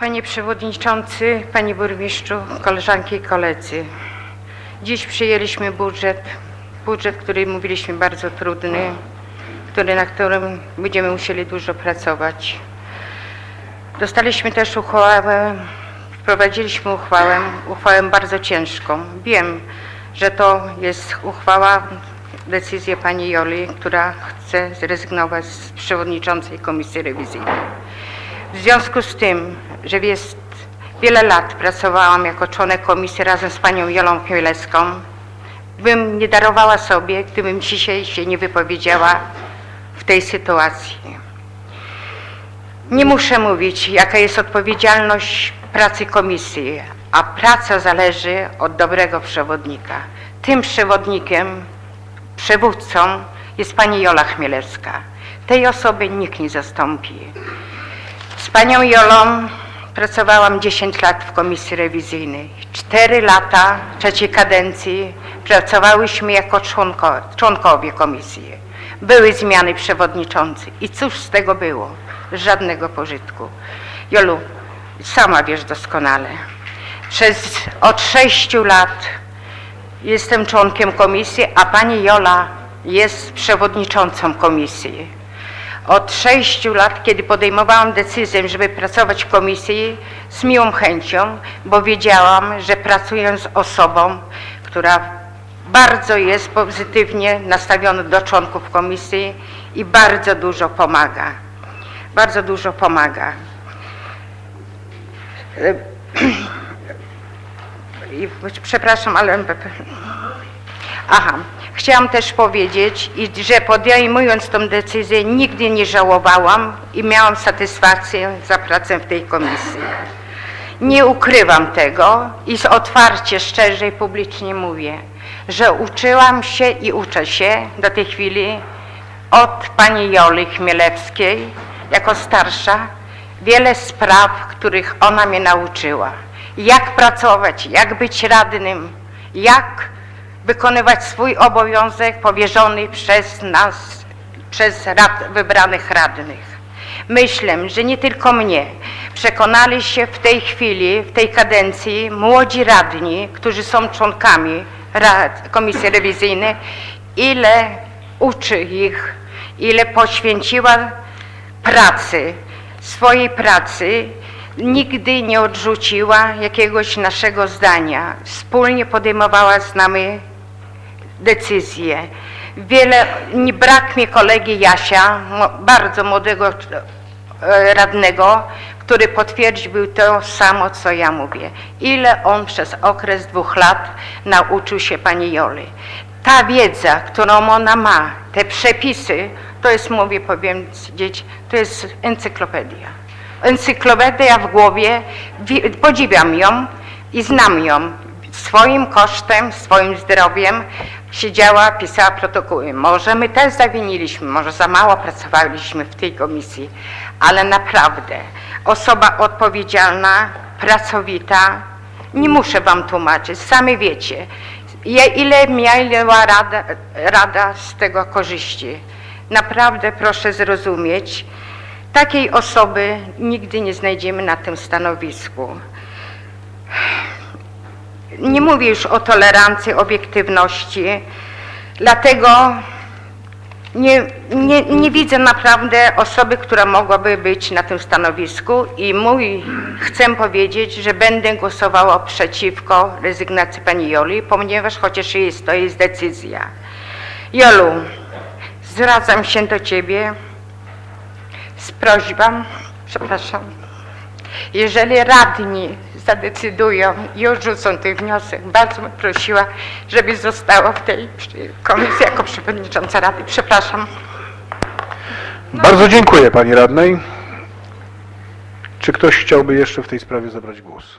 Panie Przewodniczący, Panie Burmistrzu, koleżanki i koledzy. Dziś przyjęliśmy budżet, budżet, który mówiliśmy bardzo trudny, który, na którym będziemy musieli dużo pracować. Dostaliśmy też uchwałę, wprowadziliśmy uchwałę, uchwałę bardzo ciężką. Wiem, że to jest uchwała, decyzja pani Joli, która chce zrezygnować z przewodniczącej Komisji Rewizyjnej. W związku z tym, że jest wiele lat pracowałam jako członek komisji razem z panią Jolą Chmielewską, bym nie darowała sobie, gdybym dzisiaj się nie wypowiedziała w tej sytuacji. Nie muszę mówić, jaka jest odpowiedzialność pracy komisji, a praca zależy od dobrego przewodnika. Tym przewodnikiem, przywódcą jest pani Jola Chmielewska. Tej osoby nikt nie zastąpi. Z panią Jolą pracowałam 10 lat w komisji rewizyjnej. 4 lata trzeciej kadencji pracowałyśmy jako członko, członkowie komisji. Były zmiany przewodniczących i cóż z tego było? Żadnego pożytku. Jolu, sama wiesz doskonale. Przez od 6 lat jestem członkiem komisji, a pani Jola jest przewodniczącą komisji. Od sześciu lat, kiedy podejmowałam decyzję, żeby pracować w komisji, z miłą chęcią, bo wiedziałam, że pracuję z osobą, która bardzo jest pozytywnie nastawiona do członków komisji i bardzo dużo pomaga. Bardzo dużo pomaga. Przepraszam, ale Aha, chciałam też powiedzieć, że podejmując tą decyzję nigdy nie żałowałam i miałam satysfakcję za pracę w tej komisji. Nie ukrywam tego i otwarcie, szczerze i publicznie mówię, że uczyłam się i uczę się do tej chwili od pani Joli Chmielewskiej, jako starsza, wiele spraw, których ona mnie nauczyła. Jak pracować, jak być radnym, jak wykonywać swój obowiązek powierzony przez nas, przez rad, wybranych radnych. Myślę, że nie tylko mnie. Przekonali się w tej chwili, w tej kadencji młodzi radni, którzy są członkami rad, Komisji Rewizyjnej, ile uczy ich, ile poświęciła pracy, swojej pracy, nigdy nie odrzuciła jakiegoś naszego zdania. Wspólnie podejmowała z nami decyzje. Wiele, nie brak mi kolegi Jasia, bardzo młodego e, radnego, który potwierdził to samo, co ja mówię. Ile on przez okres dwóch lat nauczył się pani Joli. Ta wiedza, którą ona ma, te przepisy, to jest, mówię, powiem dzieci, to jest encyklopedia. Encyklopedia w głowie, wi- podziwiam ją i znam ją. Swoim kosztem, swoim zdrowiem siedziała, pisała protokoły. Może my też zawiniliśmy, może za mało pracowaliśmy w tej komisji, ale naprawdę osoba odpowiedzialna, pracowita, nie muszę wam tłumaczyć, sami wiecie, ile miała rada, rada z tego korzyści. Naprawdę proszę zrozumieć, takiej osoby nigdy nie znajdziemy na tym stanowisku. Nie mówię już o tolerancji, obiektywności, dlatego nie, nie, nie widzę naprawdę osoby, która mogłaby być na tym stanowisku i mój, chcę powiedzieć, że będę głosowała przeciwko rezygnacji pani Joli, ponieważ chociaż jest, to jest decyzja. Jolu, zwracam się do ciebie z prośbą, przepraszam, jeżeli radni zadecydują i odrzucą ten wniosek, bardzo bym prosiła, żeby została w tej komisji jako przewodnicząca rady. Przepraszam. Bardzo dziękuję pani radnej. Czy ktoś chciałby jeszcze w tej sprawie zabrać głos?